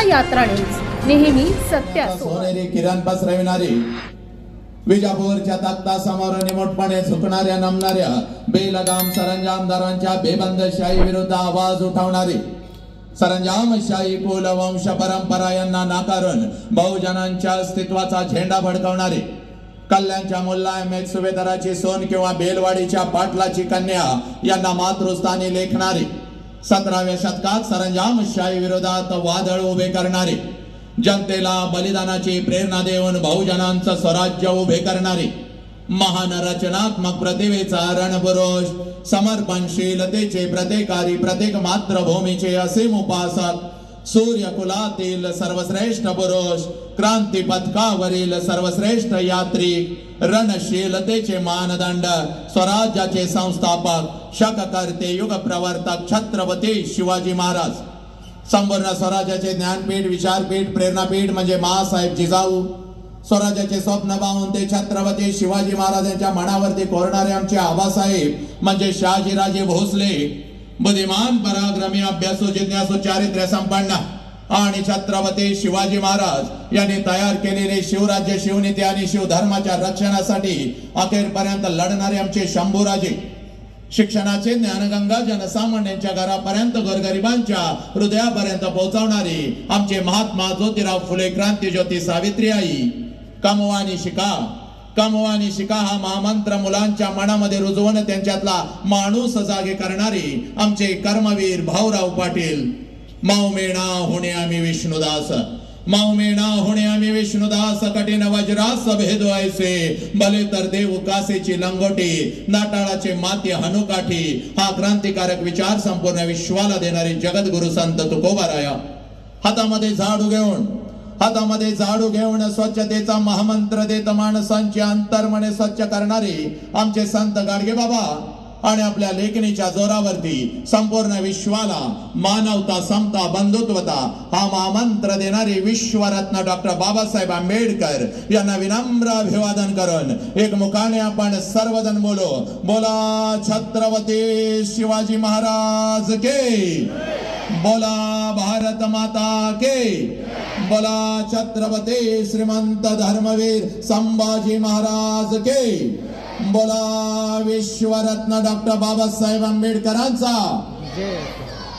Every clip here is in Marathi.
सत्य यात्रा न्यूज नेहमी सत्य सोनेरी किरण पसरविणारी विजापूरच्या तख्ता समोर निमूटपणे झुकणाऱ्या नमणाऱ्या बेलगाम सरंजामदारांच्या बेबंदशाही विरुद्ध आवाज उठवणारी सरंजामशाही कुल वंश परंपरा यांना नाकारून बहुजनांच्या अस्तित्वाचा झेंडा फडकवणारी कल्याणच्या मुल्ला एम एच सुभेदाराची सोन किंवा बेलवाडीच्या पाटलाची कन्या यांना मातृस्थानी लेखणारी सतराव्या शतकात सरंजामशाही विरोधात वादळ उभे करणारे जनतेला बलिदानाची प्रेरणा देऊन बहुजनांचं स्वराज्य उभे करणारे महान रचनात्मक प्रतिभेचा रणपुरुष समर्पणशीलतेचे प्रत्येकारी प्रत्येक मातृभूमीचे असीम उपासक सूर्यकुलातील सर्वश्रेष्ठ पुरुष क्रांती पथकावरील सर्वश्रेष्ठ यात्री रणशीलतेचे मानदंड स्वराज्याचे संस्थापक शककर्ते युग प्रवर्तक छत्रपती शिवाजी महाराज. संपूर्ण स्वराज्याचे ज्ञानपीठ विचारपीठ प्रेरणापीठ म्हणजे मासाहेब जिजाऊ. स्वराज्याचे स्वप्न पाहून ते छत्रपती शिवाजी महाराजांच्या मनावरती कोरणारे आमचे आबासाहेब म्हणजे शहाजीराजे भोसले. बुद्धिमान पराक्रमी अभ्यासू जिज्ञासू चारित्र्य संपन्न आणि छत्रपती शिवाजी महाराज यांनी तयार केलेले शिवराज्य शिवनीती आणि शिवधर्माच्या रक्षणासाठी अखेरपर्यंत लढणारे आमचे शंभूराजे. शिक्षणाचे ज्ञानगंगा जनसामान्यांच्या घरापर्यंत गोरगरिबांच्या हृदयापर्यंत पोहोचवणारी आमचे महात्मा ज्योतिराव फुले क्रांती ज्योती सावित्री आई. कमवानी शिका. कमवानी शिका हा महामंत्र मुलांच्या मनामध्ये रुजवून त्यांच्यातला माणूस जागे करणारी आमचे कर्मवीर भाऊराव पाटील. माऊमेणा होणे आम्ही विष्णुदास. माऊमेणा होणे आम्ही विष्णुदास कठीण वज्रास भेद व्हायचे भले तर देव कासेची लंगोटी नाटाळाचे माती हनुकाठी हा क्रांतिकारक विचार संपूर्ण विश्वाला देणारे जगद्गुरु संत तुकोबाराया. हातामध्ये झाडू घेऊन हातामध्ये झाडू घेऊन स्वच्छतेचा महामंत्र देत माणसांचे अंतर्मने स्वच्छ करणारे आमचे संत गाडगे बाबा आणि आपल्या लेखणीच्या जोरावरती संपूर्ण विश्वाला मानवता समता बंधुत्वता हा महामंत्र देणारे विश्वरत्न डॉक्टर बाबासाहेब आंबेडकर यांना विनम्र अभिवादन करून एक मुखाने आपण सर्वजण बोलो. बोला छत्रपती शिवाजी महाराज के. बोला भारत माता के. बोला छत्रपती श्रीमंत धर्मवीर संभाजी महाराज के. बोला विश्वरत्न डॉक्टर बाबासाहेब आंबेडकरांचा.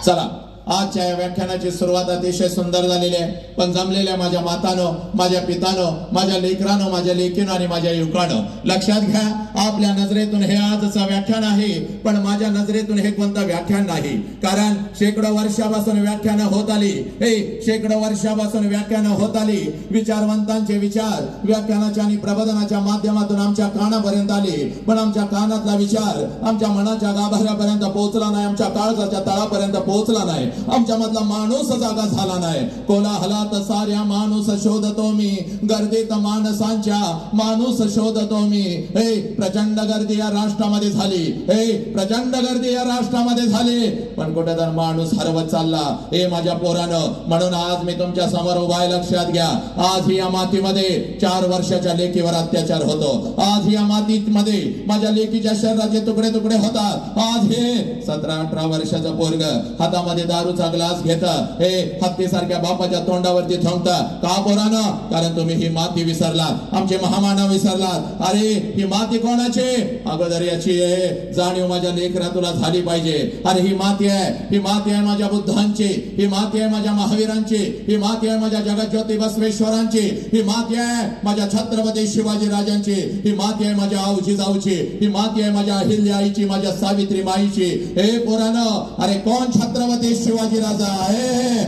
चला. आजच्या या व्याख्यानाची सुरुवात अतिशय सुंदर झालेली आहे. पण जमलेल्या माझ्या मातानं माझ्या पितानो माझ्या लेकरानो माझ्या लेकीनं आणि माझ्या युवकानं लक्षात घ्या आपल्या नजरेतून हे आजचं व्याख्यान आहे पण माझ्या नजरेतून हे कोणतं व्याख्यान नाही. कारण शेकडो वर्षापासून व्याख्यानं होत आली. हे शेकडो वर्षापासून व्याख्यानं होत आली. विचारवंतांचे विचार व्याख्यानाच्या आणि प्रबोधनाच्या माध्यमातून आमच्या कानापर्यंत आले. पण आमच्या कानातला विचार आमच्या मनाच्या गाभाऱ्यापर्यंत पोहोचला नाही आमच्या काळजाच्या तळापर्यंत पोहोचला नाही. आमच्या मधला माणूस जागा झाला नाही. कोलाहलात साऱ्या माणूस शोधतो मी. गर्दीत माणसांच्या माणूस शोधतो मी. हे प्रचंड गर्दी या राष्ट्रामध्ये झाली. हे प्रचंड गर्दी या राष्ट्रामध्ये झाली. पण कुठे तर माणूस हरवत चालला. हे माझ्या पोरानं म्हणून आज मी तुमच्यासमोर उभाय लक्षात घ्या. आज या मातीमध्ये चार वर्षाच्या लेकीवर अत्याचार होतो. आज या मातीमध्ये माझ्या लेकीच्या शरीराचे तुकडे तुकडे होतात. आज हे सतरा अठरा वर्षाचं पोरग हातामध्ये दारूचा ग्लास घेता हे हत्तीसारख्या बापाच्या तोंडावरती थांबता. का पोरानं? कारण तुम्ही ही माती विसरलात. आमचे महामानव विसरलात. अरे ही माती कोणाची? अगोदर याची आहे जाणीव माझ्या लेकरा तुला झाली पाहिजे. अरे ही माती आहे. ही माती आहे माझ्या बुद्धांची. ही माती आहे माझ्या महावीरांची. ही माती आहे माझ्या जगज्योती बसवेश्वरांची. ही माती आहे माझ्या छत्रपती शिवाजी राजांची. ही माती आहे माझ्या आऊची जाऊची. ही माती आहे माझ्या अहिल्या आईची माझ्या सावित्री माईची. हे पोरानं अरे कोण छत्रपती शिवाजी राजा आहे.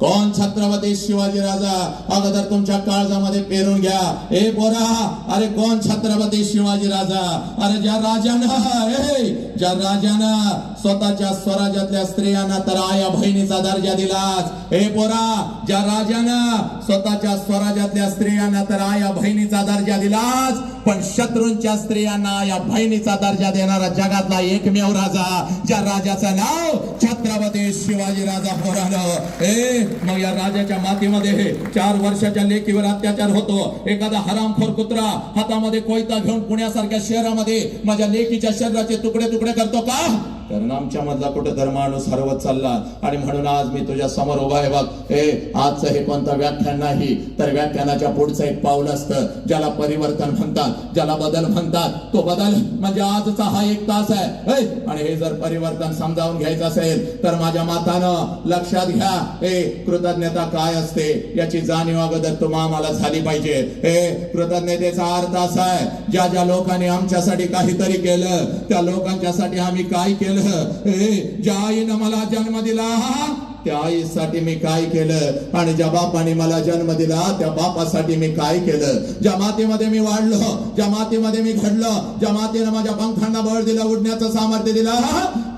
कोण छत्रपती शिवाजी राजा? अगोदर तुमच्या काळजामध्ये पेरून घ्या. ए बोरा अरे कोण छत्रपती शिवाजी राजा? अरे ज्या राजानं ज्या राजानं स्वतःच्या स्वराज्यातल्या स्त्रियांना तर आया बहिणीचा दर्जा दिलाच. हे पोरा ज्या राजानं स्वतःच्या स्वराज्यातल्या स्त्रियांना तर आया बहिणीचा दर्जा दिलाच पण शत्रूंच्या स्त्रियांना या बहिणीचा दर्जा देणारा जगातला एकमेव राजा ज्या राजाचं नाव छत्रपती शिवाजी राजा पोरानं ए मग या राजाच्या मातीमध्ये चार वर्षाच्या लेकीवर अत्याचार होतो. एखादा हरामखोर कुत्रा हातामध्ये कोयता घेऊन पुण्यासारख्या शहरामध्ये माझ्या लेकीच्या शरीराचे तुकडे तुकडे करतो का? कारण आमच्या मधला कुठं तर माणूस हरवत चालला आणि म्हणून आज मी तुझ्या समोर उभा आहे बघ. हे आजचं हे कोणतं व्याख्यान नाही? तर व्याख्यानाच्या पुढचं एक पाऊल असतं. ज्याला परिवर्तन म्हणतात ज्याला बदल म्हणतात तो बदल म्हणजे आजचा हा एक तास आहे. आणि हे जर परिवर्तन समजावून घ्यायचं असेल तर माझ्या मातानं लक्षात घ्या हे कृतज्ञता काय असते? याची जाणीव अगोदर तुम्हा आम्हाला झाली पाहिजे. हे कृतज्ञतेचा अर्थ असा आहे ज्या ज्या लोकांनी आमच्यासाठी काहीतरी केलं त्या लोकांच्यासाठी आम्ही काय केलं? ज्या आईनं मला जन्म दिला त्या आईसाठी मी काय केलं? आणि ज्या बापाने मला जन्म दिला त्या बापासाठी मी काय केलं? ज्या मातीमध्ये मी वाढलो ज्या मातीमध्ये मी घडलो ज्या मातीनं माझ्या पंखांना बळ दिलं उडण्याचं सामर्थ्य दिलं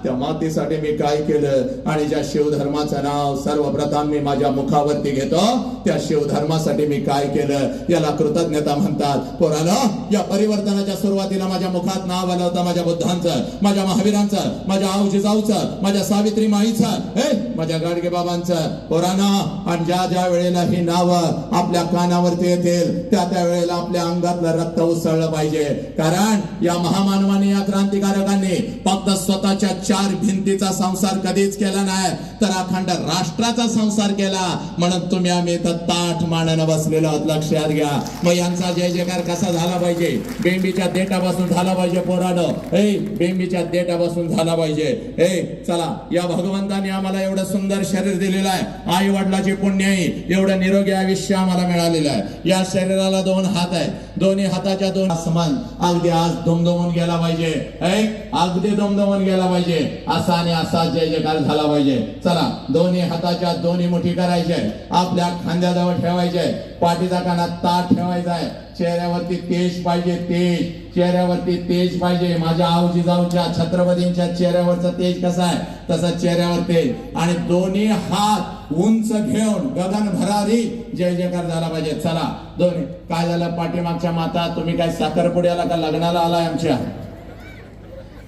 त्या मातीसाठी मी काय केलं? आणि ज्या शिवधर्माचं नाव सर्वप्रथम मी माझ्या मुखावरती घेतो त्या शिवधर्मासाठी मी काय केलं? याला कृतज्ञता म्हणतात. पोरानं या परिवर्तनाच्या सुरुवातीला माझ्या मुखात नाव आलं होतं माझ्या बुद्धांचं माझ्या महावीरांचं माझ्या आऊजी जाऊचं माझ्या सावित्री माईचं हे माझ्या गाडगे बाबांचं पोराना आणि ज्या ज्या वेळेला ही नावं आपल्या कानावरती येतील त्या त्या वेळेला आपल्या अंगातलं रक्त उसळलं पाहिजे. कारण या महामानवाने या क्रांतिकारकांनी फक्त स्वतःच्या चार भिंतीचा संसार कधीच केला नाही तर अखंड राष्ट्राचा संसार केला. म्हणून तुम्ही आम्ही तर ताठ मानानं बसलेलो आहोत. लक्षात घ्या. मग यांचा जय जयकार कसा झाला पाहिजे? बेंबीच्या देठापासून झाला पाहिजे पोरानं. ए बेंबीच्या देठापासून झाला पाहिजे. ए चला या भगवंताने आम्हाला एवढं सुंदर शरीर दिलेलं आहे. आई वडिलाची पुण्य आहे एवढं निरोगी आयुष्य आम्हाला मिळालेलं आहे. या शरीराला दोन हात आहे दोन्ही हाताच्या दोन समान. अगदी आज दमदमून गेला पाहिजे. ऐक अगदी दमदमून गेला पाहिजे. असा आणि असा जय जयकार झाला पाहिजे. चला दोन्ही हाताच्या दोन्ही मुठी करायचे. आपल्या खांद्याजवळ ठेवायचे. पाठीचा कानात ताट ठेवायचा आहे. चेहऱ्यावरती तेज पाहिजे तेज. चेहऱ्यावरती तेज पाहिजे. माझ्या आऊजी जाऊच्या छत्रपतींच्या चेहऱ्यावरचा तेज कसा आहे? तसा चेहऱ्यावर तेज. आणि दोन्ही हात उंच घेऊन गगन भरारी जय जयकार झाला पाहिजे. चला दोन्ही. काय झालं? पाठीमागच्या माता तुम्ही काय साखरपुड्याला का लग्नाला आलाय आमच्या?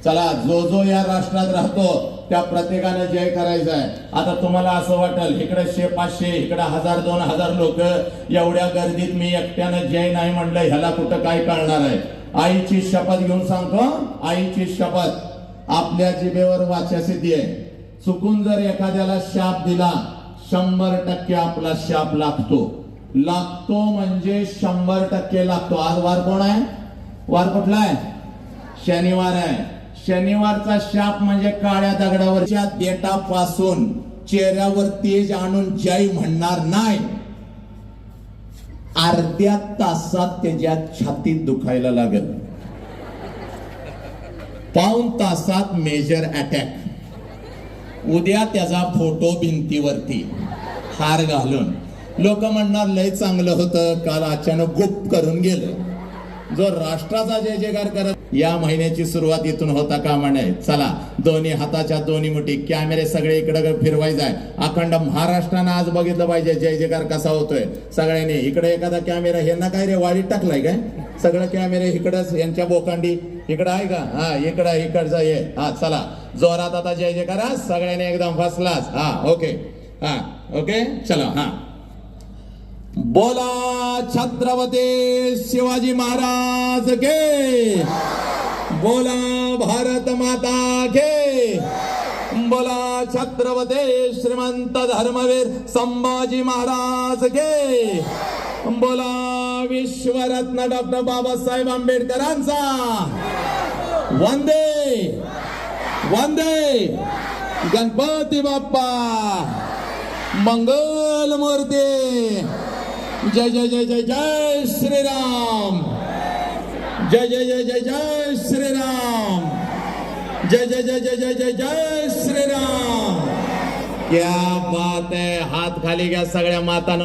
चला जो जो या राष्ट्रात राहतो त्या प्रत्येकानं जय करायचा आहे आता तुम्हाला असं वाटेल इकडे शे पाचशे इकडे हजार दोन हजार लोक एवढ्या गर्दीत मी एकट्यानं जय नाही म्हणलं ह्याला कुठं काय कळणार आहे? आईची शपथ घेऊन सांगतो आईची शपथ. आपल्या जिभेवर वाच्यासिद्धी आहे. चुकून जर एखाद्याला शाप दिला शंभर टक्के आपला शाप लागतो. लागतो म्हणजे शंभर टक्के लागतो. आज वार कोण आहे? वार कुठला आहे? शनिवार आहे. शनिवारचा शाप म्हणजे काळ्या दगडावरच्या देटापासून चेहऱ्यावर तेज आणून जय म्हणणार नाही. अर्ध्या तासात त्याच्या छातीत दुखायला लागल. पाऊन तासात मेजर अटॅक उद्या त्याचा फोटो भिंतीवरती. हार घालून. लोक म्हणणार लय चांगलं होतं. काल अचानक गुप्त करून गेलं. जो राष्ट्राचा जय जयकार करत या महिन्याची सुरुवात इथून होता कामा नये. चला दोन्ही हाताच्या दोन्ही मुठी कॅमेरे सगळे इकडे फिरवायचा आहे अखंड महाराष्ट्रानं आज बघितलं पाहिजे जय जयकार कसा होतोय. सगळ्यांनी इकडे एखादा कॅमेरा यांना काय रे वाढीत टाकलाय काय? सगळं कॅमेरे इकडंच यांच्या बोकांडी. इकडं आहे का? हा इकडं इकडचा ये. हा चला. जोरात आता जय जयकार सगळ्यांनी एकदम फसलाच हा ओके हा ओके चला हा. बोला छत्रपती शिवाजी महाराज के। बोला भारत माता के। बोला छत्रपती श्रीमंत धर्मवीर संभाजी महाराज के। बोला विश्वरत्न डॉक्टर बाबासाहेब आंबेडकरांचा। वंदे। वंदे। गणपती बाप्पा। मंगल मूर्ती जय जय जय जय जय श्री राम जय जय जय जय जय श्री राम जय जय जय जय जय जय जय श्री राम क्या बात है हाथ खाली घ्या सगळ्या मातानं